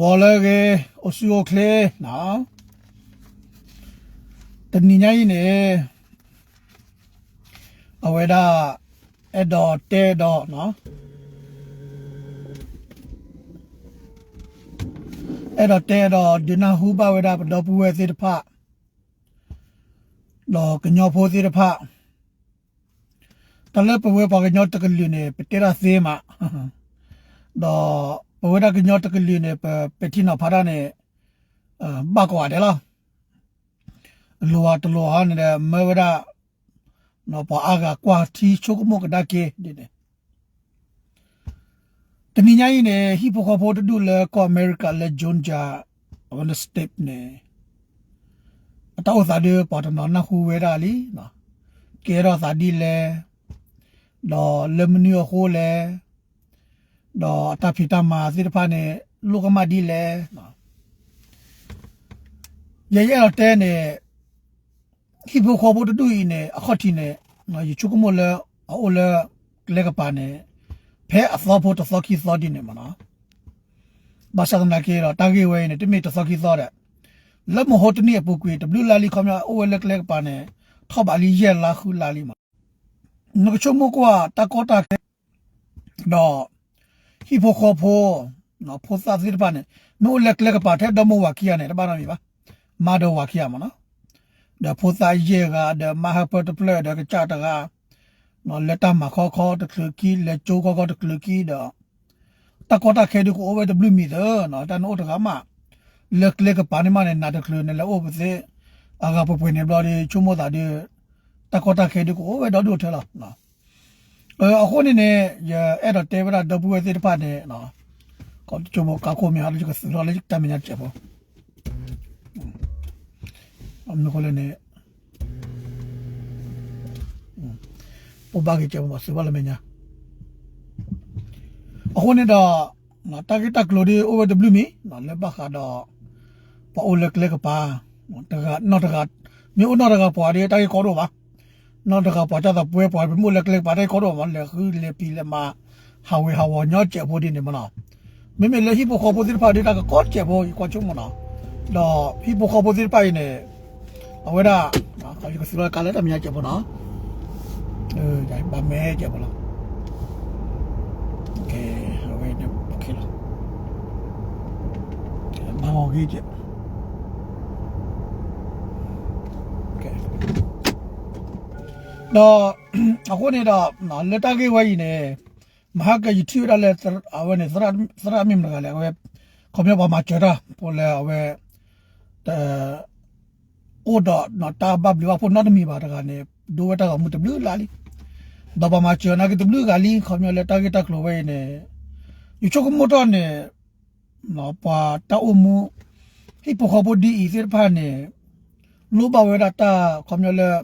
ဝါလကေအဆူကလေနော်တနင်္ဂနွေနေ့အဝေဒါအဲ့တော့တဲတော့နော်အဲ့တော့တဲတော့ဒီနာဟူပါဝေဒါတော့ပူဝဲစစ်တဖတော့ကညောဖိုးစစ်တဖတလည်းပဝဲပါကညောတကလူနေပတေရာစေးမှာတော့ပ ဝဲဒါကညောတကလူနေပပတိနာဖာရနေအဘကွာတယ်လားလောဟာတလောဟာနေမဝဲဒါနော်ပါအာကကွာတီချိုကမောကဒါကေဒီနေတနင်္ဂနွေနေ့ဟီပိုခဖို့တူလေကောအမေရိကလေဂျွန်ဂျာဝန်စတက်နေအတော့သာဒီပေါ်တော့နခူဝဲတာလीနော်ကဲတော့သာဒီလေတော့လေမနီယိုခိုလေ တော့အတဖီတမာစစ်တဖာနေလူကမဒီလေနော်ရရတော့တဲနေဟီပိုခဖို့တူဤနေအခေါတိနေနော်ယူချုကမလေအိုလေလေကပါနေဖဲအသောဖို့တသောခီသောဒီနေမနော်ဘာသာကနာကေတော့တာဂေဝဲနေတမိတသောခီသောတဲ့လက်မဟုတ်တနည်းပုကွေ W လာလီခေါမအိုလေကလေကပါနေထောက်ပါလီရဲလာခုလာလီမနကချုံမကွာတကောတာကေတော့ ဟီပိုခိုဖိုနော်ဖိုသာစစ်ပါနေနိုလက်ကလက်ကပါတဲ့ဒမဝါကီယာနေတပါနမီပါမာဒဝါကီယာမနော်ဒါဖိုသာယေကဒါမဟာပတပလဒါကချတာကနော်လက်တမခေါခေါတကလကီလက်ချိုးခေါခေါတကလကီဒါတကောတာခဲဒကို over the blue meter နော်တန်အိုတကမလက်လက်ကပါနေမနဲ့နာတကလနဲ့လောဘစေအာကပပွေနေဘလာဒီချုံမတာဒီတကောတာခဲဒကို over တော့ဒိုထဲလာနော်အဲ အခုနေနေအဲ့တော့တေဗရာ W စစ်တပတ်နေနော်ကောချုံမကကိုမြားလေးကစရလေးတမညာချက်ပေါ့အမကိုလည်းနေပပကေချက်ပေါ့စပါလမညာအခုနေတော့နော်တာဂက်တကလိုဒီ over w မီနော်လက်ပါခါတော့ပအိုလက်လက်ကပါတကနော်တကမြို့နော်တကပွားတယ်တာဂက်ကောတော့ပါ non da ka pa ta da pwe pa bi mo lek lek pa dai ko do ma le khu le pi le ma ha we ha wo nyo che bo di ni ma na me me le hi bo ko bo di pa di da ka ko che bo ko chu mo na lo hi bo ko bo di pa ni အဝဲတာခါကြီးကစရကလည်းတမရကြပါနော်အဲဒါဗမဲကြပါလားကဲအဝဲတော့ခေလားမောင်ကြီးကြ တော့အခုနေတော့နော်လက်တကေဝိုင်းနေမဟာကယူတီရလဲအဝနေသရသရမိမကလည်းအဝခေါမြေပါမှာချတာပေါ်လဲအဝအဲအိုတော့နော်တာဘဘလီဝဖို့နော်တမီပါတကနေဒိုဝတာကမှုတဘလူလာလီဒဘမချေနာကတဘလူကလီခေါမြေလက်တကေတကလိုဝဲနေယူချိုကမိုတော့နေနော်ပါတာအမှုဟိပိုခဘဒီအီသစ်ဖာနေလူဘဝရတာခေါမြေလက်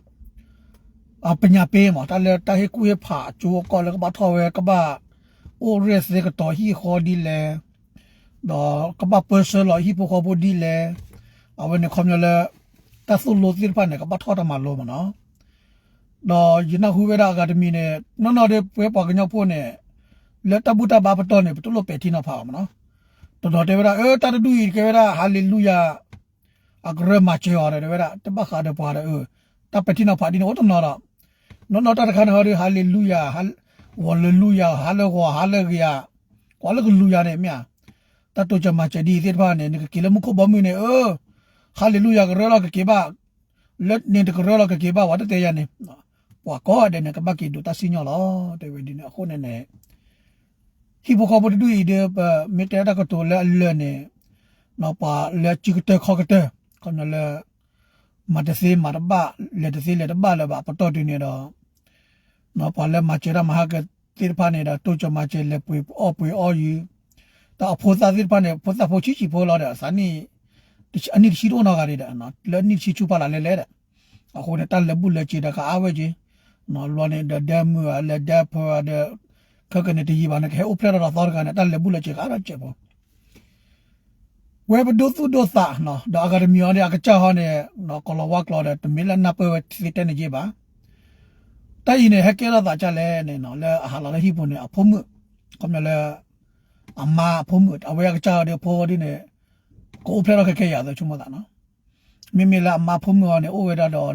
အပညာပေးမှာတလည်းတဟိကူရဖာချိုကောလည်းကဘာထော်ဝဲကဘာအိုရက်စကတော်ဟီခေါ်ဒီလေတော့ကဘာပစလောဟီပိုခဘဒီလေအဝနေခေါမြေလက်တဆုလို့သစ်ဖာနေကဘာထော်တမလို့မနော်တော့ယနာဟူဝဲတာအကာဒမီနဲ့နော်နော်တဲ့ပွဲပေါ်ကညောက်ဖို့နဲ့လက်တပုတဘာပတော်နဲ့ပတလို့ပဲတီနာဖာမနော်တော်တော်တဲ့ဝဲတာအဲတတူဤကေဝဲတာဟာလေလုယာအဂရမချေော်တယ်ဝဲတာတပတ်ခါတဲ့ပွားတယ်အဲတပတိနာဖာဒီနော်တော့နော် နော်နော်တခါနော်ဟာလေလုယာဟာဝလေလုယာဟာလေကောဟာလေကယာကောလေကလုယာနဲ့မြတတ်တော့ကြမှာချဒီသစ်ဖာနဲ့ကီလမှုကိုဘမင်းနဲ့အဲဟာလေလုယာကရလာကကေဘာလက်နေတကရလာကကေဘာဝတ်တဲ့ရနေပွာကောတဲ့ကဘကီဒူတဆင်းညလောတဲ့ဝဒီနေအခုနဲ့နဲ့ဟီဘကောဘဒူဤတဲ့မေတ္တာကတော့လဲလဲနေနော်ပါလဲချိကတဲ့ခေါကတဲ့ခနလဲမတစေမရဘလက်တစေလက်ဘလဘပတော်တင်နေတော့ နော်ပါလဲမချရမဟာကတိဖာနေတာတိုချမချဲလဲပွေအော်ပွေအော်ယူတာဖိုသာတိဖာနေဖိုသာဖိုချီချီဖိုလာတဲ့ဆာနီအနိရှိတော့နာကြရတဲ့နော်လဲနိရှိချူပါလာလဲလဲတဲ့အခုနဲ့တက်လက်ဘူးလက်ချီတကအားဝဲကြီးနော်လွန်နေတဲ့ဒမ်မူအလက်ဒပ်ဖော်တဲ့ခကနေတီဘာနဲ့ခဲဥပရတာတော့ကနေတက်လက်ဘူးလက်ချီကားရချက်ပေါ့ဝဲဘဒုသုဒုသနော်ဒါအကဒမီယောနဲ့အကချဟောနဲ့နော်ကလဝကလောတဲ့တမီလနပဝတိတဲ့နေကြပါ တိုင်နေဟက်ကဲရတာကြလဲနေနော်လဲအဟာလာဟိပုံနဲ့အဖုံမှုကမလဲအမဖုံးမအဝဲကကြတဲ့ဖော်ဒီနေကိုဖရခက်ရတယ်ချုံမတာနော်မိမိလာအမဖုံးမနေအိုဝဲတော့တော့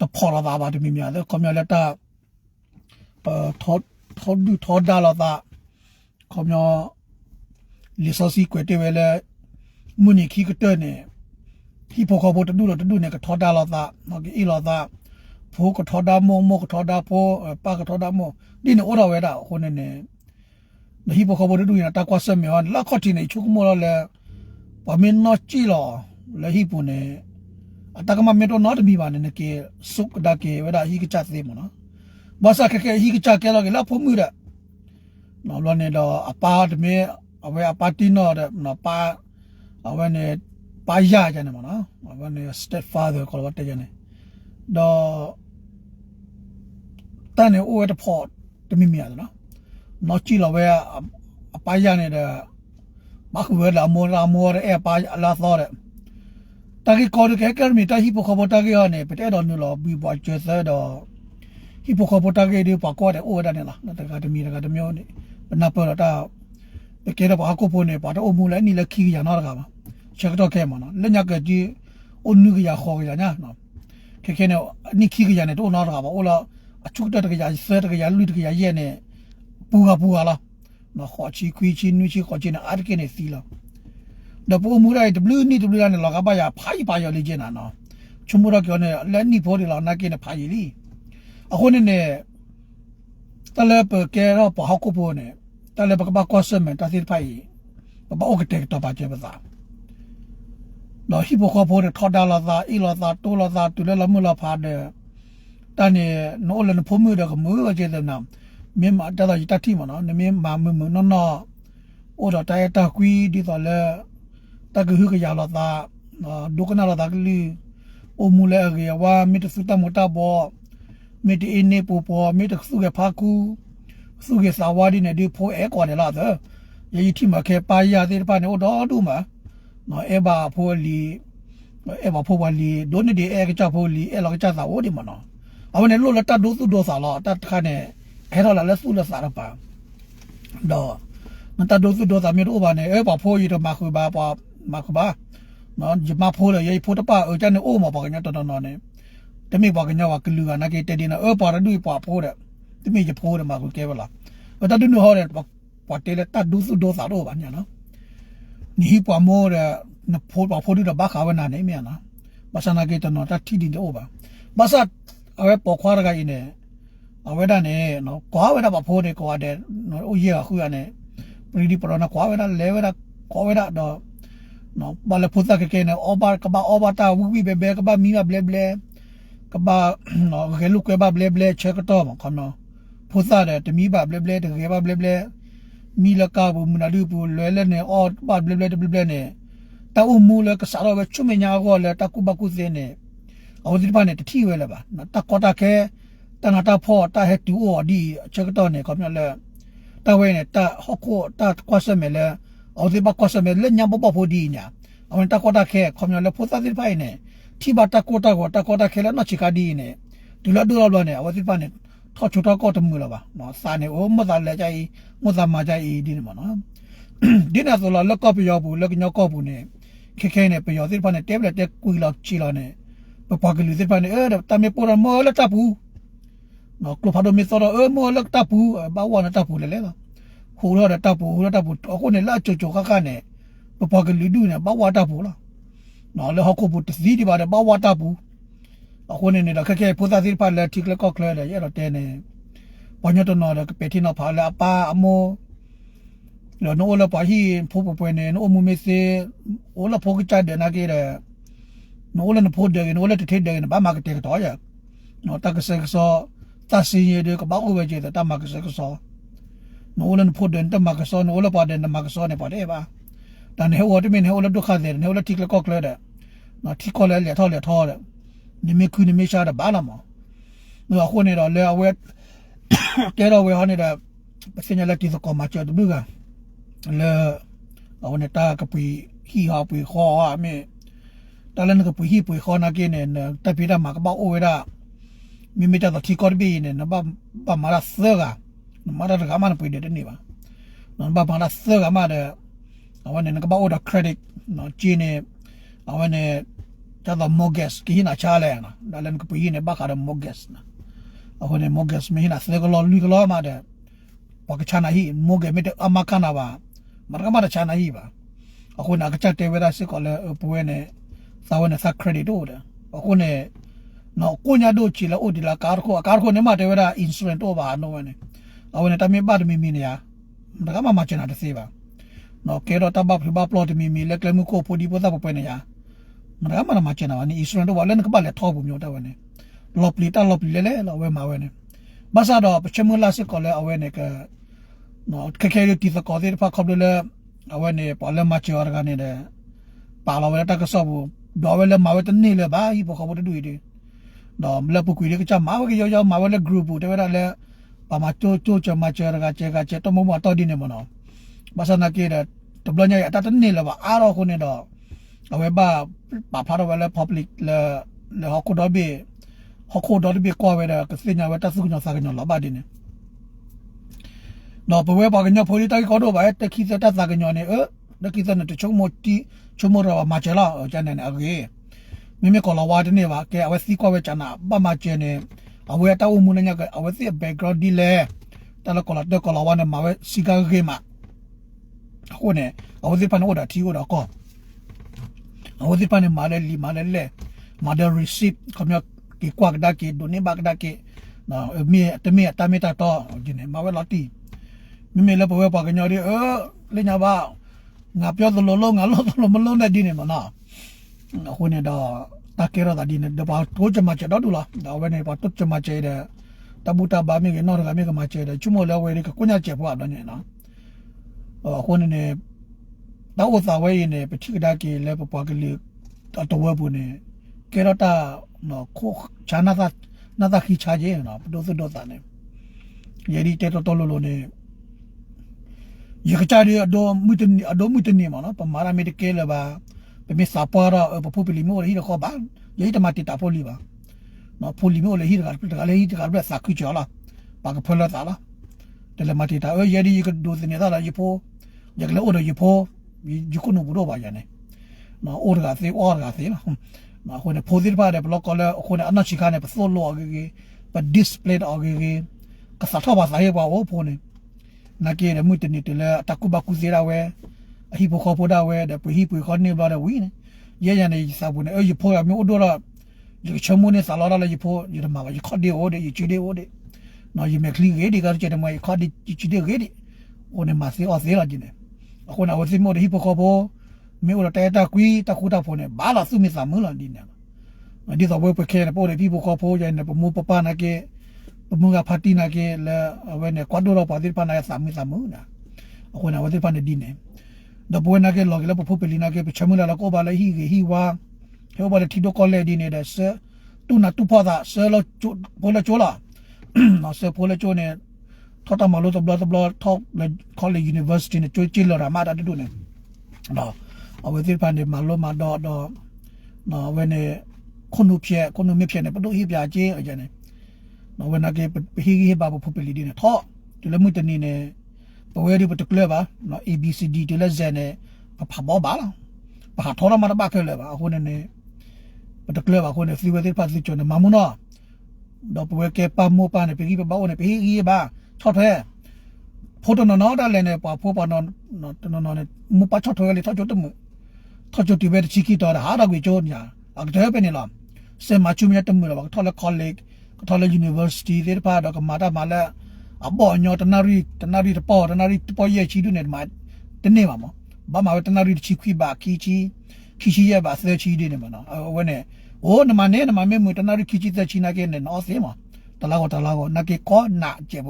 တဖော်လာပါတမိမြတယ်ကွန်မြလက်တာထောထောဒူထောဒါလာတာကွန်မြလီဆိုစီကွတေဝဲလေမူနီခီကတဲ့နေဟီပိုခေါ်ဖို့တဒူလို့တဒူနေကထောဒါလာတာနော်ကီလာတာ ဖိုးကထောဒါမောမောကထောဒါဖိုးပါကထောဒါမောဒီနေအိုရဝဲတာဟိုနေနေဟီပိုခေါ်ဖို့တဒူနေတာကွာဆမေလာခေါတီနေချုကမောလဲပမင်းနော်ချီလောလေဟီပိုနေအတကမမေတော့နော်တမီပါနေကေစုကဒါကေဝဲတာဟီကချတ်သေးမနော်ဘာသာကကေဟီကချတ်ကေလောကလာဖုံမှုရနော်လောနေတော့အပါတမေအဝဲအပါတီနော်တဲ့နော်ပါအဝဲနေပါရကြနေမနော်အဝဲနေ step father ခေါ်တော့တဲ့ကြနေတော့ တန်နေအိုဝဲတဖော်တမီမြရတယ်နော်နော်ကြည့်လောဝဲအပါရနေတဲ့မခုဝဲလာမောလာမောရဲအပါအလားသောတဲ့တာကီကော်ဒကဲကရမီတာဟီပိုခဘတာကီဟာနေပတဲ့တော့နလောဘီပွားကျဆဲတော့ဟီပိုခဘတာကီဒီပါကောတဲ့အိုဝဲတယ်လားတကတမီတကတမျိုးနေဘနာပေါ်တာပကေတော့ဘာကိုဖို့နေပါတော့အမှုလဲနီလဲခီရနာတကပါချက်တော့ခဲမနော်လက်ညကကြီးအုန်နုကရခေါ်ကြညာနော်ခဲခဲနေနိခီကရနေတော့နာတကပါအိုလာ အချုပ်တက်တကရဆဲတကရလူတကရရဲ့နေပူကပူကလားနော်ခေါ်ချီခွီချီနူချီခေါ်ချီနေအားကနေစီလားဒပိုမူရိုက် W နီ W နဲ့လောကပါရဖိုင်ပါရလေးကျနာနော်ချုံမရကျော်နဲ့လက်နီဖို့ဒီလောနာကိနေဖိုင်လီအခုနေနေတလဲပကဲတော့ပဟောက်ကိုဖို့နေတလဲပကပါကောဆမန်တသစ်ဖိုင်ပပအိုကတက်တော့ပါကျပသာနော်ဟိပိုခေါ်ဖို့ထော်ဒါလာသာအီလာသာတိုလာသာတူလဲလမလာဖာတဲ့ တန်နေနိုးလနဖို့မှုတော့ကမူရကျတဲ့နာမင်းမတတော်တတိမနော်နမင်းမမမနော်နော်အိုတော့တိုင်တာကွီဒီတော့လဲတကဟုကရလာတာဒုကနာလာတာကလီအိုမူလဲရေဝါမီတစုတမတာဘောမီတအင်းနေပူပေါ်မီတစုကဖာကူစုကစာဝါဒီနေဒီဖိုအဲကောတယ်လာတဲ့ယေတီမခဲပါရတဲ့ပါနေတော့ဒူမှာနော်အဲဘာဖိုလီအဲဘာဖိုဝလီဒိုနေဒီအဲကချဖိုလီအဲလောကချသာဝဒီမနော် အဝနေလို့လတဒုစုဒိုစာလာတတ်ခါနေအဲတော့လာလက်စုလက်စာရပါတော့မတဒုစုဒိုစာမြေတော့ဘာနေအဲဘာဖိုရီတော့မခုဘာပါမခုပါနော်ဂျမဖိုးရရေဖိုးတပအကြနေအိုမပါကညတော်တော်နော်နေတမိပါကညဝကလူကနာကေတဒီနာအပါရဒူပါဖိုးတဲ့တမိကြဖိုးတယ်မခုကဲဗလားအတဒုနဟောတဲ့ပတ်တဲလက်တဒုစုဒိုစာတော့ဗညာနော်နီပွားမောတဲ့နဖိုးပါဖိုးတဲ့ဘာခါဝနာနေမြန်နော်ဘာစနာကေတနော်တတိဒီတော့ပါဘာစ အဝဲပေါ်ခွာရကင်းနေအဝဲတာနေနော်ကွာဝဲတာပါဖိုးတယ်ကွာတဲ့နော်အိုကြီးကခုရနေပရိဒီပရနာကွာဝဲတာလဲဝဲတာကွာဝဲတာတော့နော်ဘာလဲဖုသကကဲနေအောဘာကဘာအောဘာတာဝီဘဲဘဲကဘာမီမဘလဲဘလဲကဘာနော်ဂဲလူကဘာဘလဲဘလဲချက်တော့မခနော်ဖုသတဲ့တမီဘာဘလဲဘလဲတကယ်ဘာဘလဲဘလဲမီလကဘူမနာလူပူလွဲလဲနေအောဘာဘလဲဘလဲဘလဲနေတာအူမူလကစားတော့ချုံမညာကောလဲတကူဘကုစင်းနေ အော်ဒီပါနေတတိဝဲလဲပါနော်တကောတာခဲတနာတာဖောတာဟက်တူအော်ဒီချက်တော့နေကောမြလဲတဝဲနေတာဟောကိုတာကွာစမဲလဲအော်ဒီဘကွာစမဲလဲညာဘဘဖိုဒီညာအဝန်တကောတာခဲကောမြလဲဖိုတာဒီဖိုင်နေတိဘတာကောတာကောတာကောတာခဲလဲနော်ချီကာဒီနေဒူလာဒူလာလောနေအော်ဒီပါနေထောချူတော့ကောတမှုလာပါနော်စာနေအိုမသာလဲကြိုင်မသာမကြိုင်ဒီနေမနော်ဒီနေဆိုလာလက်ကော့ပြောဘူးလက်ညောကော့ဘူးနေခဲခဲနေပြောဒီပါနေတက်လက်တက်ကွီလောက်ချီလာနေ ပပကလူဒီပါနေအဲတမေပေါ်မောလက်တပ်ဘူးနော်ကလဖာဒိုမီဆိုတော့အဲမောလက်တပ်ဘူးဘာဝနာတပ်ဘူးလေလေဟိုတော့တပ်ဘူးဟိုတော့တပ်ဘူးအခုနေလာချိုချိုခါခါနေပပကလူဒူနေဘာဝတပ်ဘူးလားနော်လေဟခုဘူးတစီဒီပါဘာဝတပ်ဘူးအခုနေနေတော့ခက်ခဲဖူသာစီပါလက်တိကလကော့ကလဲရတော့တဲနေဘာညတော့နော်ပက်တီနော်ဖာလာပါအမောလောနိုလာပါဟီဖိုးပွဲနေနိုမူမေစေအိုလာဖိုကချတဲ့နာကေရ နိုလာနဖိုတဲ့နိုလာတထေတဲ့ဘာမာကတဲ့တော့ရနော်တကစကစောတဆင်းရတဲ့ကဘာအိုဝဲကျတဲ့တမကစကစောနိုလာနဖိုတဲ့တမကစောနိုလာပါတဲ့နမကစောနေပါတယ်ပါတန်ဟဲဝတ်မင်းဟဲဝလာဒုခါတဲ့ဟဲဝလာတိကလကော့ကလဲတဲ့နော်တိကောလဲလေထောလေထောတဲ့နိမေခုနိမေရှာတဲ့ဘာလာမောနော်ခုနေတော့လေအဝဲကဲတော့ဝဲဟောနေတဲ့ပစညာလက်တီစကောမချတ်ဘူးကလေအဝနေတာကပီဟီဟာပီခေါ်အမေ တလန်ကပီဟီပီခေါ်နာကိနေတပိတာမကဘောဝဲတာမိမိတာတီကော်ဘီနေနဘဘမရာဆာကမရာကမန်ပီတဲ့နေပါနနော်ဘာဘာလာစကမှာတဲ့အဝနဲ့ကဘာ order credit နော်ဂျင်းနေအဝနဲ့ကျတော့ mortgage ကိနာချလဲနော်ဒါလည်းကပီးနေဘာခါရ mortgage နော်အခုနေ mortgage မင်းနာစကလောလူကလောမှာတဲ့ဘာကချနာဟီ mortgage မတဲ့အမကနာပါမရကမတာချနာဟီပါအခုနာကချက်တေဝရစစ်ကလည်းပွဲနေသာဝနဲ့စ credit တော့တယ်အခုနေနော်ကိုညာတို့ချီလာအိုဒီလာကားကိုကားကိုနေမတေဝရ insurance တော့ပါနော်ဝင်နေအဝနဲ့တမင်ပါတမီမီနေရဒါကမှမချနာတစေးပါနော်ကဲတော့တဘဖဘပလော့တမီမီလက်ကလမှုကိုပို ဒီပေါ်တာပွဲနေရမရကမှမချနာပါနေ insurance တော့ဘာလဲကပါလဲထောက်ဖို့မျိုးတော့ဝင်နေလော့ပလီတာလော့ပလီလဲလဲလော်ဝဲမှာဝင်နေဘာသာတော့ပချမလာစစ်ကလည်းအဝဲနေကနော်ခက်ခဲရတီစကောတဲ့ဖခေါပလဲအဝဲနေပေါ်လဲမချောရကနေတယ်ပါလာဝဲတကဆော့ဘူး တော့ဝဲလဲမဝဲတနေလဲဘာဟိပခေါပတူတူတော့မလပကွေကချမာဝဲကြောကြောမာဝဲလဲ group ဘူးတဲ့လဲပါမချိုချိုချမချေရကချေကချေတော့မမတော်ဒီနေမနော်ဘာစနာကေတဲ့တဘလညရအတတနေလဲပါအားတော့ခုနေတော့အဝဲပါပါဖာတော့ဝဲလဲ public လဲလဲဟောက်တော့ဘေဟောက်တော့ဘေကွာဝဲတဲ့ကစညာဝဲတဆုကညာစာကညာလာပါဒီနေနော်ဘဝပါကညာဖိုလီတိုက်ကောတော့ပါတခိစတစာကညာနေအဲ တခိစနေတချုံမတီချုံမရမချလာကျန်နေအကေမိမိကောလာဝါတနေပါကဲအဝစီကွာဝဲချနာပမကျနေအဝဲတောက်မှုနေကအဝစီ background ဒီလေတလကောလာတကောလာဝါနေမဝဲစီကာကေမှာအခုနေအဝစီပန်ဟိုတာတီဟိုတာကောအဝစီပန်မာလဲလီမာလဲလေမာဒယ် receipt ကမြကကွာကဒါကေဒိုနေဘကဒါကေနော်မြေတမေတမေတာတော့ဒီနေမဝဲလာတီမိမိလည်းဘဝပါကညော်ဒီအဲလညာပါ ငါပြောသလိုလုံးငါလို့သလိုမလုံးနဲ့ဒီနေမနော်အခုနေတော့တကယ်တော့ဒီနေတော့တိုးချမချတော့ဒူလားတော့ဝဲနေပါတိုးချမချတဲ့တဘူတာဘာမင်းကတော့ကမင်းကမချတဲ့ချမလဲဝဲဒီကကုညာချက်ဖို့တော့နေနော်အခုနေတော့သာဝဲနေပချိကဒါကေလဲပပကလေးတော့ဝဲဖို့နေကေရတာနော်ခိုချာနာသာနာသာခိချာကျေနော်ဘဒုသဒုတာနေယရီတေတော်တော်လို့နေ ရကချာရီအတော်မူတနီအတော်မူတနီမနော်ပမာရာမီတကဲလပါပမေစာပါရာပပူပလီမိုဟီရခေါ်ပါယေတမတီတာပိုလီပါနော်ပိုလီမိုလေဟီရကပတကလေဟီတကဘက်စာခိချောလာပါကဖလတာလာတယ်လမတီတာအဲယရီကဒိုစနေတာလာယဖိုယကလေအိုရယဖိုယခုနဘူတော့ပါယနေနော်အိုရကသေအော်ရကသေနော်နော်ခုနဖိုဒီပါတဲ့ဘလော့ကလည်းခုနအနချိခါနဲ့ပစိုးလောဂေပဒစ်ပလေးအော်ဂေကစားတော့ပါစားရပါဝဖိုနေ နာကေရမှုတနေတလဲတကုဘကုစီရာဝဲအဟိဘခေါ်ဖို့တာဝဲတဲ့ပဟိပွေခေါ်နေပါတော့ဝီနေရရနေစာဘူးနေအယဖို့ရမျိုးတော့ရချမုန်နဲ့ဆလာလာရဖို့ရမှာရခေါ်ဒီဟိုဒီချီဒီဟိုဒီနော်ရမကလီရေဒီကကြတဲ့မခေါ်ဒီချီဒီရေဒီဟိုနေမစီအော်စီလာကျင်းနေအခုနောက်စီမို့ဟိဘခေါ်ဖို့မျိုးတော့တဲတာကွီတခုတာဖို့နေဘာလာစုမစာမလာဒီနေဒီတော့ဝဲပခဲပေါ်တယ်ဒီဘခေါ်ဖို့ရနေပမူပပနာကေ munga phati na ke la awene kwado ro padir pa na samu samu na ako na wadir pa ne dine da bo na ke log la po peli na ke chamu la ko ba la hi ge hi wa he ba le thi do ko le dine da se tu na tu pa da se lo bo la cho la na se bo la cho ne ထောက်တမလို့တော့ဘလဘလထောက်လေ college university နဲ့ကျွေးကြည့်လို့ရမှာတာတူနေတော့အဝေးဖန်ဒီမလို့မတော့တော့နော်ဝဲနေခုနုဖြဲခုနုမြဖြဲနေပဒိုဟိပြာချင်းအကျနေနော် ဝနာကေပဟီဟီဘာဘဖပလီဒီနေထောတလမှုတနေနေပဝဲဒီပတကလပါနော် ABCD တလက်ဇန်နေဖဘောပါလားဘာထောရမရပါခဲလေပါအခုနေနေပတကလပါခုနေစီဝဲတဲ့ပတ်စီချွန်မမနောတော့ပဝဲကေပမောပါနေပဟီပဘောနေပဟီဟီဘာထောဖဲဖိုတိုနော်နော်တာလည်းနေပါဖိုးပါနော်နော်နော်နော်မပချောထွဲလေထောချွတ်တမှုထောချွတ်တိပဲချီကီတော်ဟာတော့ကိုချိုးညာအဲ့ဒါပဲနေလားစမချူမြတ်တမှုလားထောလက် colleague က ထော်လ University တဲ့ပါတော့ကမာတာမလာအပေါ်ညောတနာရီတနာရီတပေါ်တနာရီတပေါ်ရဲ့ချီတူနေမှာတနေ့မှာမဘာမှတနာရီချီခွိပါခီချီခီချီရဲ့ပါဆဲချီနေမှာနော်ဝဲနေโอ้นมาเนนมาเมมตนาริคิจิตะชินาเกเนนอเสมาตลาโกตลาโกนาเกโคนาเจโบ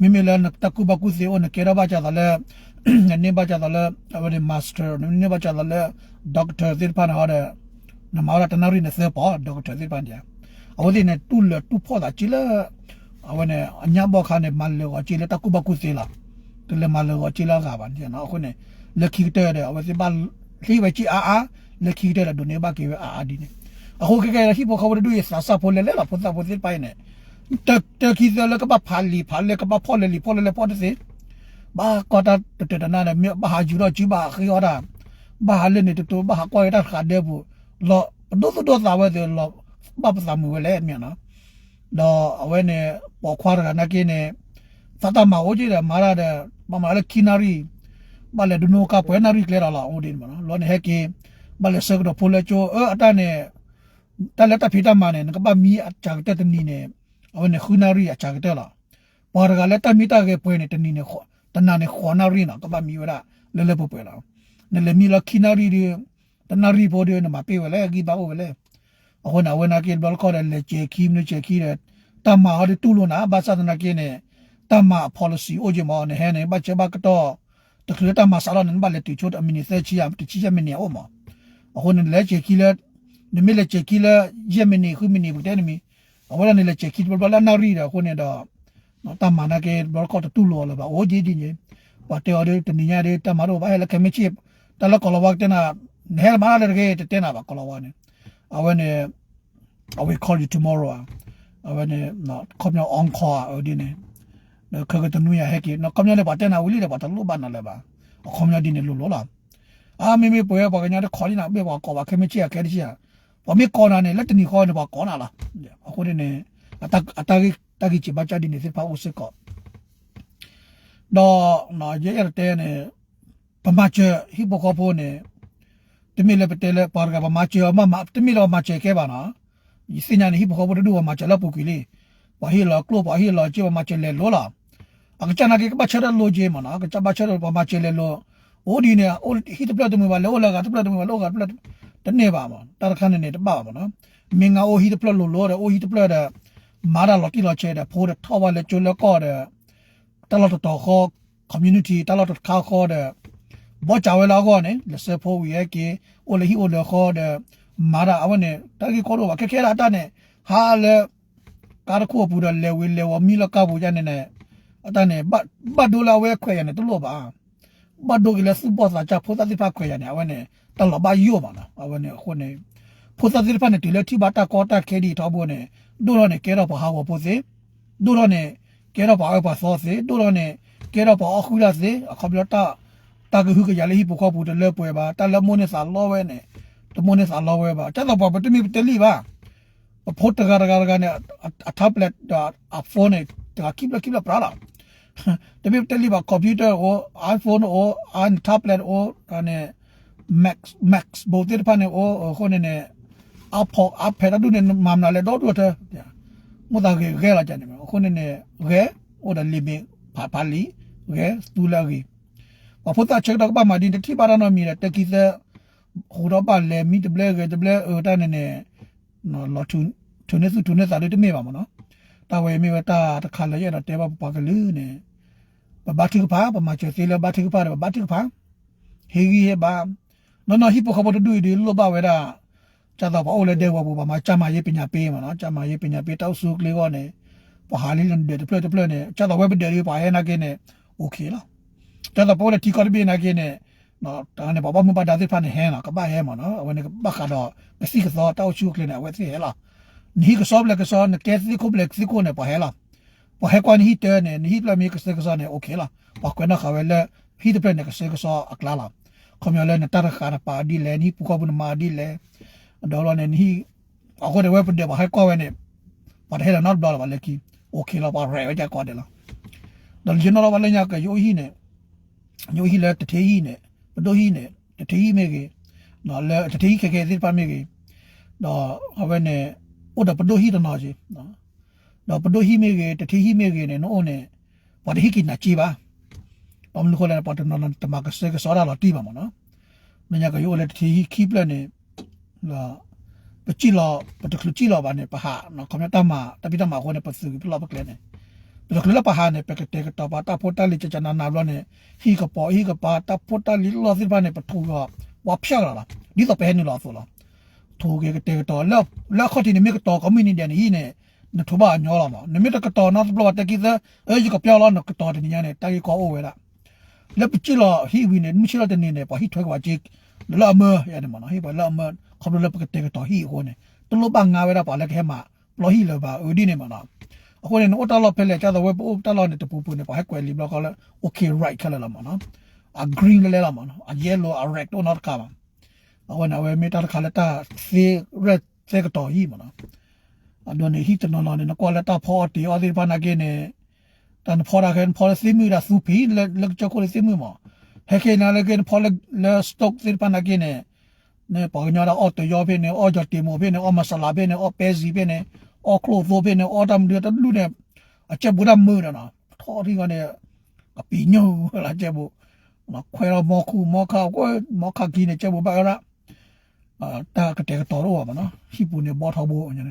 มิมิเลนตะกุบะกุเซโอนเกราบาจาตะเลเนบาจาตะเลอวเดมาสเตอร์เนบาจาตะเลด็อกเตอร์ซิปานาฮอเดนมาราตนาริเนเซปอด็อกเตอร์ซิปานจา အဝဒီနဲ့တူလတူဖောတာချီလာအဝနဲ့အညာဘောခါနဲ့မလောချီလာတကုဘကုစေလာတလေမလောချီလာကပါညနော်ခုနဲ့လက်ခီတဲ့တဲ့အဝစီပါလီဝချီအာအာလက်ခီတဲ့ဒုနေဘကေဝအာအာဒီနေအခုကကရဟိဘောခဝဒူရဆာဆာဖိုလေလေလာဖိုတာဖိုစီပိုင်နေတက်တက်ခီစလကပဖာလီဖာလေကပဖောလေလီဖောလေလေဖောတစေ ba ko ta te te na ne mi ba ha ju ro ji ba khi ora ba ha le ne te to ba ha ko ta kha de bu lo do do do sa we de lo ba ba sa mu we le mi na do awe ne po khwa ra na ke ne sa ta ma o ji de ma ra de ba ma le kinari ba le du no ka pwe na ri kle ra la o din ma na lo ne he ke ba le se ko po le cho e ata ne ta le ta phi ta ma ne ka ba mi a cha te te ni ne awe ne khunari a cha te la ဘာရကလည်းတမီတာကပွဲနေတနည်းနဲ့ခေါ်တနာနဲ့ခေါ်နာရီနာကပမီဝရလဲလဲပွဲလာနဲလေမီလာခိနာရီတနာရီပေါ်တယ်နမပေးဝလဲဂီပါဝလဲ အခုနဝနာကေဘလခေါ်တယ်လေချေခီမနဲ့ချေခီရတမဟာတူလို့နာဘာသာနာကေနဲ့တမ policy အိုဂျမောနဲ့ဟဲနဲ့ဘချဘကတော့တခရတမဆာလနဘလက်တီချိုတအမီနီသက်ချီယမ်တချီယမနီအောမအခုနလေချေခီလဲနမီလေချေခီလဲယမနီခုမနီဘတဲ့နမီအခုနလေချေခီဘလနာရီရခုနေတော့နော်တမနာကေဘောကောတူလောလဘာအိုဂျီဒီညဘာတေော်တနိညာတွေတမတော့ဘာလဲကမချစ်တလကလဝကတနာနဲမာလရကေတတနာဘာကလဝနေ အဝနေ I will call you tomorrow အဝနေနော်ခေါမြောအွန်ခေါ်အဒီနေနော်ခကတနူရဟဲကေနော်ခေါမြောလေဘာတနာဝီလီလေဘာတလူဘာနာလေဘာခေါမြောဒီနေလို့လောလားအာမေမေပွဲဘာကညာတခေါ်လိနာဘေဘာကောဘာကမချစ်ရခဲတချီရဘာမေကောနာနေလက်တနီခေါ်နေဘာကောနာလားအခုနေအ တအတကြီးတကိချဘချဒီနေစပါဦးစကောတော့နော်ရဲရတဲ့နေပမချဟိဘကောဖိုနေတမီလေပတဲလေပါကပမချမမတမီလောမချခဲပါနော်ဒီစညာနေဟိဘကောဖိုဒူမချလပုကီလေဘာဟီလာကလောဘာဟီလာချမချလေလောလာအကချနာကေကပချရလိုဂျေမနာကချဘချရပမချလေလောအိုဒီနေအိုဟိတပလတ်တမီပါလောလာကတပလတ်တမီပါလောကတပလတ်တနေပါမတာခန်းနေတပါပါနော်မင်ငါအိုဟိတပလတ်လောလောအိုဟိတပလတ်မာရာလော်တီလော်ချဲတဲ့ဖိုးတဲ့ထောက်ပါလေကျွလကောတဲ့တလော်တော်ခေါ် community တလော်တော်ခါခေါ်တဲ့ ဘောချဝဲလောကောနဲ့လက်စဖိုးဝီရဲ့ကေအိုလေဟီအိုလေခေါ်တဲ့မာရာအဝနဲ့တကီခေါ်တော့ခက်ခဲလာတဲ့နဲ့ဟာလေကာရခုပူရလေဝီလေဝမီလကဘူကြနေနဲ့အတနဲ့ဘတ်ဘတ်ဒိုလာဝဲခွဲရနေတူလို့ပါဘတ်ဒိုကလည်းစပေါ်စာချဖိုးသတိဖခွဲရနေအဝနဲ့တလော်ဘာယောပါလားအဝနဲ့ခုနဲ့ဖိုးသတိဖနဲ့တီလက်တီဘာတာကောတာခဲဒီတော့ဘောနဲ့ဒိုရနဲ့ကဲတော့ဘာဟာပိုစေဒိုရနဲ့ကဲတော့ဘာဘာစောစေဒိုရနဲ့ကဲတော့ဘာအခုလာစေအခဘလတာ တာကဟုကရလေးပခောပူတလဲပွဲပါတလမုန်နဲ့စာလောဝဲနဲ့တမုန်နဲ့စာလောဝဲပါတက်တော့ဘာတမီတလီပါဖို့တကာရကာရကနဲ့အထပ်လက်အဖုန်းနဲ့တာကိဘလကိဘလပရာလာတမီတလီပါကွန်ပျူတာကို iPhone ကို on tablet ကိုနဲ့ Max Max ဘောတိဖာနဲ့ကိုခုနဲ့အဖောအဖေရဒုနေမမနာလေတော့တော့တဲ့မတာကေခဲလာကြတယ်မခုနေနေခဲဟိုဒါလီမီဖာဖာလီခဲစတူလာကြီး ဘာဖို့တာချက်တော့ဘာမဒီတိပါရနော်မီရတကိသဟိုတော့ပါလေမီတဘလက်ကေတဘလက်ဟိုတာနေနေနော်လော်ထုထုနေစုထုနေစားလို့တမေပါမနော်တာဝဲမေဝတာတခါလေရတော့တဲပါပါကလူနေဘာဘာတိကပါဘာမချေသေးလေဘာတိကပါဘာတိကပါဟေကြီးဟေဘာနော်နော်ဟိပိုခဘတူဒီလိုပါဝဲတာကျတော့ဘာလို့လဲတဲ့ဘောဘာမှကျမရေးပညာပေးမှာနော်ကျမရေးပညာပေးတောက်စုကလေးကောနဲ့ဘာဟာလေးလန်တဲ့ပလက်ပလက်နဲ့ကျတော့ဝက်ဘတယ်ရေးပါရဲ့နာကင်းနဲ့โอเคလား แต่พอเราที่ก็ได้นะเกเนี่ยเนาะตอนนี้บอกว่ามันปาดาสิพันแห่เนาะก็บ้าแห่หมดเนาะวันนี้ก็บ้าขาดอกไปสิกซอเต้าชูกเลยนะเว้ยสิแห่ล่ะนี่ก็สอบเลยก็สอนแกสิคุบเลยสิกูเนี่ยพอแห่ล่ะพอแห่กว่านี้เตอเนี่ยนี่เรามีก็สิกซอเนี่ยโอเคล่ะพอคนน่ะเขาเวลพี่ตะเป็นเนี่ยก็สิกซออักลาล่ะคอมยอลเนี่ยตระคานะปาดีเลยนี่ปุกบุญมาดีเลยดอลเนี่ยนี่เอาก็ได้เว้ยเดี๋ยวพอแห่กว่าเนี่ยพอแห่แล้วนอตบลอล่ะเลยกีโอเคล่ะพอแห่ไว้จะก่อนเดี๋ยวล่ะดอลจินอลว่าเลยเนี่ยก็อยู่ที่เนี่ย ယိုဟီလဲတထေးဟီနဲ့ပတိုဟီနဲ့တထေးဟီမေကေနော်လဲတထေးဟီခဲခဲစစ်ပါမေကေတော့အဝဲနဲ့ဥဒပတိုဟီတနာကြီးနော်တော့ပတိုဟီမေကေတထေးဟီမေကေနဲ့နော်နဲ့ဘာတဲ့ဟီကနာချီပါဘာမလို့ခေါ်လဲပတ်နော်တမကစကစောရလာတီးပါမနော်နညာကယိုလဲတထေးဟီခိပလက်နဲ့လာပချီလောပတကလူချီလောဘာနေပဟာနော်ကမတမတပိတမခေါ်နေပစုပလောပကလဲနေပတကလူပဟာနေ ပကတေကတပါတာပိုတာလီချချနာနာလောနေဟီကပေါ်ဟီကပါတာပိုတာလီလောစီပါနေပထူလောဝါဖျက်လာလားဒီတော့ပဲနေလောဆိုလားထိုးကေကတေကတော့လောက်လောက်ခတိနေမကတော့ကွန်မြူနတီနေဟီနေနထဘာညောလာမနမတကတော့နော်ဘလောတကိသအဲကပြောလာနကတော့တညနေတိုင်ကောအိုဝဲလားလက်ပချီလောဟီဝီနေမရှိလာတဲ့နေနေပါဟီထွဲကွာဂျစ်လာမရတယ်မနော်ဟီပါလာမခဘလပကတေကတော့ဟီဟိုနေတလို့ပါငါဝဲတာပါလက်ခဲမှာပလောဟီလပါဦးဒီနေမနော် အခုနေတော့တော့ဖဲလေကျတော့ဝဲပို့တော့တော့နေတပူပူနေပါဟဲ့ကွယ်လီဘလော့ကလည်း okay right ခက်လာလာမနော် a green လဲလာမနော် a yellow a red တော့ not ကပါအခုနေဝဲမီတာခါလက်တာ see red စေကတော့ဟီမနော်အဒိုနေဟီတနော်နော်နေကွာလက်တာဖော်တီအော်ဒီပါနာကင်းနေတန်ဖော်ရခင်ဖော်စီမီရာစူပီလက်ချကိုစီမီမဟဲကေနာလကင်းဖော်လက်စတော့စီပါနာကင်းနေနေပေါ်ညာတော့အော်တယောဖေနေအော်ဂျတီမိုဖေနေအော်မဆလာဖေနေအော်ပဲစီဖေနေ အော်ကလိုဖိုဖေနေအော်တမ်ဒီတလူနေအချက်ဘူရမူနော်ထော်ဒီကနေအပီညိုလာချက်ဘူမခွဲတော့မောခုမောခါကိုမောခါကင်းနေချက်ဘူပါရအာတာကတဲ့တော်တော့ပါနော်ဟိပူနေဘောထောက်ဘူးညာ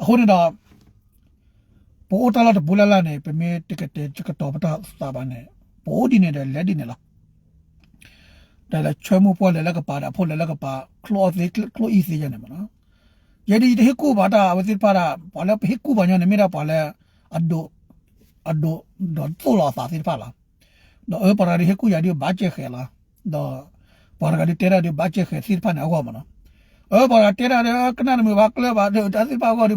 အခုနေတော့ပိုးတလာတဘူလာလာနေပမေတကတဲ့ချက်တော်ပတာစတာပါနေပိုးဒီနေတယ်လက်ဒီနေလားဒါလည်းချွဲမှုပေါ်လည်းလက်ကပါတာဖို့လည်းလက်ကပါ cloth cloth easy ရနေမှာနော် ယဒီတဟကူဘာတာဝစီပါတာဘာလဲဟကူဘာညနေမိတာပါလဲအဒိုအဒိုဒေါ်တိုလာသာစီပါလားတော့အပရာရီဟကူရဒီဘာချက်ခဲလားတော့ပါရကဒီတဲရာဒီဘာချက်ခဲစီပါနေအောမနော်အပရာတဲရာကနနမဘာကလဘာဒါစီပါကောဒီ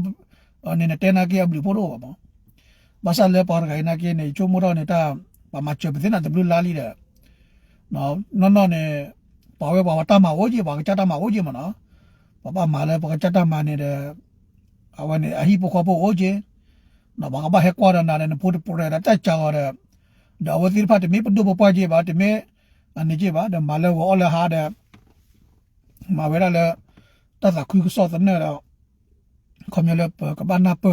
အနေနဲ့တဲနာကီအဘလီပို့တော့ပါဘာသာလဲပါရကနာကီနေချိုမိုတော့နေတာဘာမချက်ပစနာဒဘလူလာလီတဲ့နော်နော်နော်နေပါဝဲပါဝတာမဝကြီးပါကချတာမဝကြီးမနော် ပပမာလဲပါကချတာမနေတဲ့အဝနေအဟိပခောပဝကြီးနော်ဘာကဘာဟက်ကွာရနာနေပို့ပို့ရတာတက်ချောရဒါဝစီဖတ်တမေပဒုပပွားကြီးပါတမေအနေကြီးပါဒမလဲဝောလဟာတဲ့မဝဲရလဲတသခုဆောတဲ့နေတော့ခမရလဲကဘာနာပ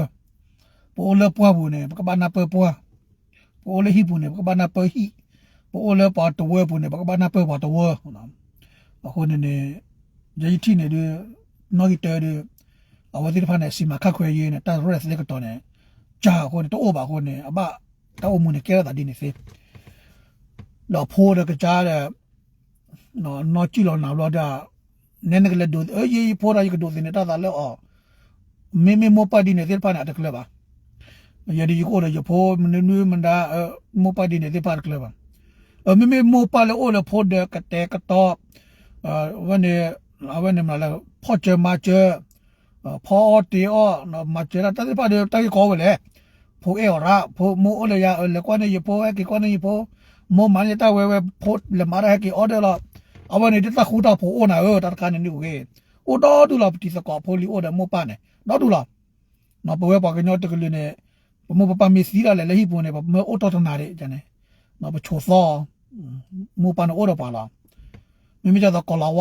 ပိုလပွားဘူးနေကဘာနာပပွားပိုလဟိဘူးနေကဘာနာပဟိပိုလပါတဝဲဘူးနေကဘာနာပပါတဝဲဟုတ်လားအခု နေနေဂျိတီနေဒီနော်ဂီတဲဒီအဝတိဖာနေစီမခခွေရေးနေတာရက်လက်ကတော့နေဂျာခုနေတော့ဘာခုနေအဘတော့မူနေကဲတာဒီနေစေတော့ဖိုးတဲ့ကြားတဲ့နော်နော်ကြည့်လို့နောက်တော့ဒါနည်းနည်းကလေးဒိုအေးရေးဖိုးရရကဒိုနေတာသာလဲအော်မေမေမောပါဒီနေသေးပါနဲ့တကလေးပါယဒီကိုရဖိုးမနနူးမန္တာမောပါဒီနေသေးပါကလေးပါမေမေမောပါလေအိုလေဖိုးတဲ့ကတဲ့ကတော့အာဝန်နေအဝန်နေမလာ ဖော့ချမချဖော်တီအောနော်မချရတတိပါတဲ့တိုင်ကောဝလေဖိုအေရာဖိုမိုအိုလေယာလေကွာနေယဖိုအေကွာနေယဖိုမောမနီတာဝဲဝဲဖိုလေမာရာကီအော်ဒလာအဝန်နေတဲ့ခူတာဖိုအိုနာရောတတ်ကန်နေဦးကေအိုတော်တူလာပတိစကောဖိုလီအိုဒမောပါနေတော့တူလာနော်ဘဝပါကညောတကလေးနဲ့ဘမောပပမီစီလာလေလေဟိပုံနေဘမေအိုတော်တနာတဲ့ကျန်နေနော်ဘချိုသောမောပန်အိုတော်ပါလားမိမိကြတော့ကောလာဝ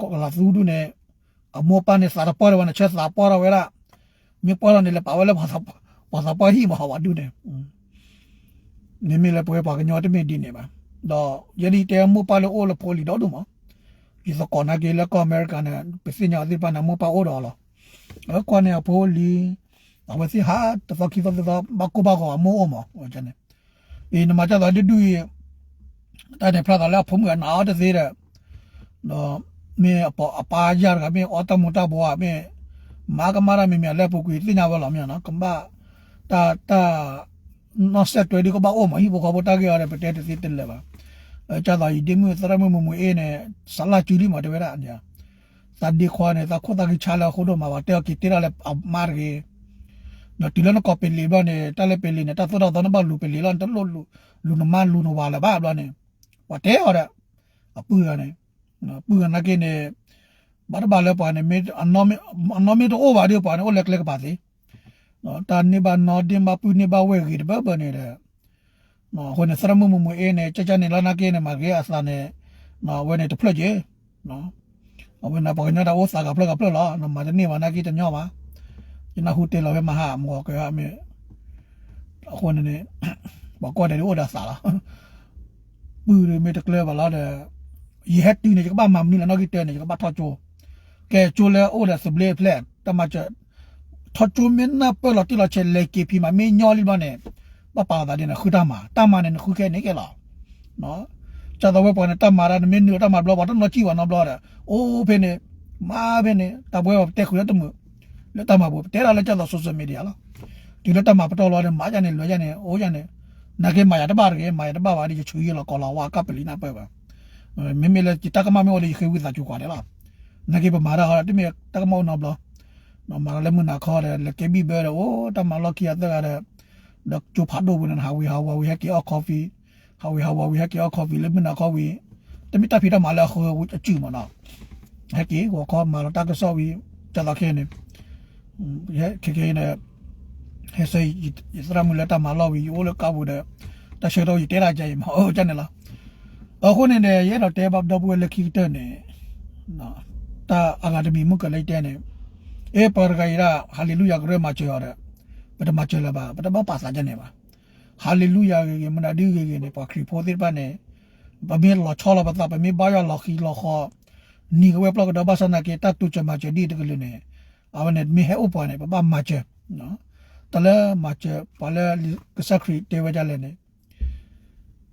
ကောလာသူဒုနဲ့ အမောပန်နဲ့စာပေါ်ရဝနချက်စာပေါ်ရဝဲလားမြေပေါ်ရနေလေပါဝဲလေဘာသာဘာသာပါဟိမဟာဝဒုနဲ့နေမီလေပွဲပါကညောတမင်ဒီနေပါတော့ယဒီတဲမောပါလို့အိုလပိုလီတော့ဒုမဒီစကောနာကေလကောအမေရိကန်နဲ့ပစညာဒီပါနမောပါအိုတော့လားအကွာနေပိုလီအဝစီဟာတဖကိဖတ်တော့ဘကုဘကောအမောအမောဟောချနေဒီနမချတာတူရတဲ့ဖလာလာဖုံကနာတဲ့သေးတဲ့တော့ မင်းအပေါ်အပါရကမင်းအော်တမတာဘောမင်းမာကမာရမင်းမြလက်ပုကွေသိညာဘောလောင်မြန်နော်ကမ္ဘာတာတာနော်ဆက်တွေဒီကဘာအိုမဟိဘောကဘောတာကြရတဲ့ပတဲ့တဲ့တဲ့လေပါအဲကြတာဒီမှုသရမမမအေးနဲ့ဆလာကျူလီမတဝဲရအညာသတ်ဒီခွာနဲ့သခုတ်ကချလာခုတော့မှာပါတဲ့ကီတေရလေမာရီနော်တီလနကောပီလီဘနဲ့တလည်းပီလီနဲ့တသတော့တော့ဘလူပီလီလန်တလို့လူလူနမလူနဝါလာဘာဘနဲ့ဝတဲရအပူရနဲ့နော် ပူရနကိနေဘာဘာလဲပါနေမေအနော်မေအနော်မေတော့ဘာဒီပါနေအိုလက်လက်ပါသေးနော်တာနေဘာနော်ဒီမပူနေဘာဝဲကြီးဘာဘနေတဲ့နော်ဟိုနေစရမမမအေးနေချချနေလာနာကိနေမှာကေအစနေနော်ဝဲနေတဖလက်ကြီးနော်အဝဲနာပေါ်နေတာဝစားကဖလက်ကဖလက်လာနော်မတနေမနာကိတညောပါကျနဟူတယ်လောပဲမဟာမောကေအမေအခုနေဘာကောတယ်လို့ဒါစားလားပူရမေတကလေဘာလာတဲ့ ye het ti ne ba mam ni la no ki te ne ba tho chu ke chu le o la sble flat ta ma cha tho chu min na pa la ti la che le ki pi ma me nyo li ba ne ba pa da de na khu ta ma ta ma ne na khu ke ne ke la no cha da we pa ne ta ma ra ne me ni ta ma blo ba ta no chi wa no blo da o pe ne ma pe ne ta bwe ba te khu ya tu mu le ta ma bo te ra le cha da so so me dia la ti le ta ma pa to lo ne ma ja ne lo ja ne o ja ne နာကေမာယတပါရကေမာယတပါပါဒီချူရလကောလာဝါကပလီနာပဲပါ memele kita kama me oli khewi za chu kware la na ke ba mara ha ti me ta kama na bla no mara le mun na kha re le ke bi be re o ta ma lo ki ya ta re da chu pha do bun ha wi ha wa wi ha ki a coffee ha wi ha wa wi ha ki a coffee le mun na kha wi ta mi ta phi ta ma la kho wi chu ma na ha ki ko kha ma ta ka so wi ta la ke ne ye ke ke ne he sai isra mu le ta ma lo wi o le ka bu de ta she do yi te la ja yi ma o ja ne la အခုနေနေရတော့တဲဘပ်တော့ဘူးလက်ခိတဲ့နေနော်တာအကာဒမီမကလိုက်တဲ့နေအေပါဂိုင်ရာဟာလေလုယာကရမချေရပထမချေလာပါပထမပါစာကြနေပါဟာလေလုယာကေမနာဒီကေကေနေပါခရီပိုတိပါနေဘမေလောချောလာပတာဘမေဘာယလောခီလောခနီကဝဲပလော့ကဒဘာစနာကေတတ်တူချမချေဒီတကလူနေအဝနေမေဟဲဥပနေပပမချေနော်တလဲမချေပါလဲကစခရီတေဝကြလဲနေ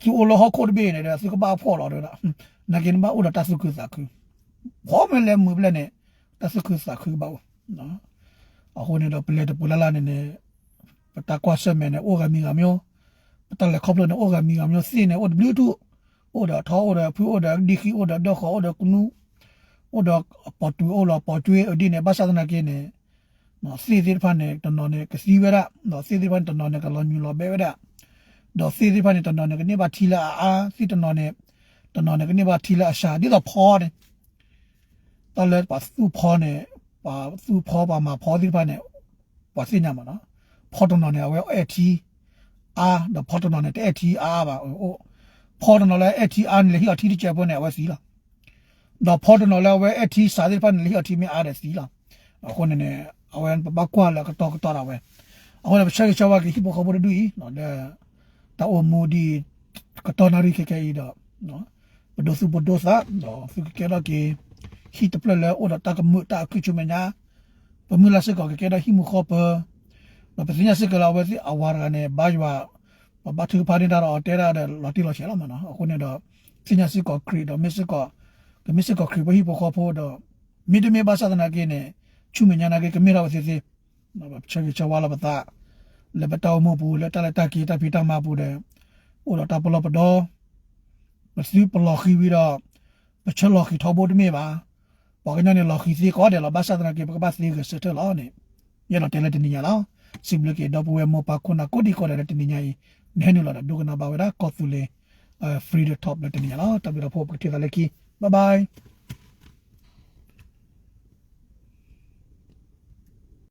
သူအလောခုဒီဘေနဲ့စကပါဖော်လာတော့နဂင်ဘာဦးတဆုကုသခုဘောမလဲမူပလဲနဲ့တဆုကုသခုဘာနော်အခုနေတော့ပလက်တပူလာလာနေပတကွာဆမဲနဲ့အိုဂမီကမျိုးပတလက်ခေါပလနဲ့အိုဂမီကမျိုးစင်းနဲ့အိုဘလူးတူ order tho order pu order diki order do kho order kunu order patu order patwe odi ne basana ke ne no si si phan ne ton ne ka si wera no si si phan ton ne ka lo nyu lo be wera do si si phan ne ton ne ka ne ba thila a si ton ne ton ne ka ne ba thila a sha di do pho ne to le pa su pho ne pa su pho pa ma pho si phan ne pa si nya ma no pho ton ne we e thi a do pho ton ne te e thi a ba o ဖော်တယ်နော်လဲအတီအားနေလေဟီအတီချေပေါ်နေဝဲစီလားတော့ဖော်တယ်နော်လဲဝဲအတီစားတဲ့ဖန်လေအတီမအားတယ်စီလားအခုနေနေအဝဲပပကွာလာကတော့ကတော့ဝဲအခုလည်းချက်ချောဝါကဟိဘောခဘောဒူီနော်လဲတာအမူဒီကတော့နာ ရီခေခေဤတော့နော်ဘဒိုစုဘဒိုစာနော်ဖကကေလာကေဟိတပလလဲအော်တာကမှုတာကချူမညာပမူလာစကောကေဒါဟိမခောပနော်ပစညာစကလာဝဲစီအဝါရကနေဘာယွာဘာသူပါနေတာတော့တဲရတဲ့လော်တီလော်ချေလာမနော်အခုနေတော့စညာစစ်ကောခရီတော့မစ်စစ်ကောကမစ်စစ်ကောခရီဘဟိဘောခေါ်ဖို့တော့မိဒမေဘာသာနာကိနေချူမညာနာကိကမေရာဝစီစီနော်ချေချဝါလာပတာ လေဘတောမဘူးလေတလက်တကီတဖီတမဘူးတဲ့ဟိုတော့တပလပတော့မစီပလော်ခီဝီတော့ပချလော်ခီထောဖို့တမေပါဘောကညနေလော်ခီစီကောတယ်လောဘာသာနာကိပကဘာစီကစတလောနေရတော့တဲလက်တနေရလားစိဘလကေတော့ဘဝမပါခုနာကိုဒီကောတယ်တနေညာနဲနူလာဒုကနာပါဝဲတာကော်သူလေ free to top လက်တနေရလားတပိတော့ဖို့ပတိတလကီ bye bye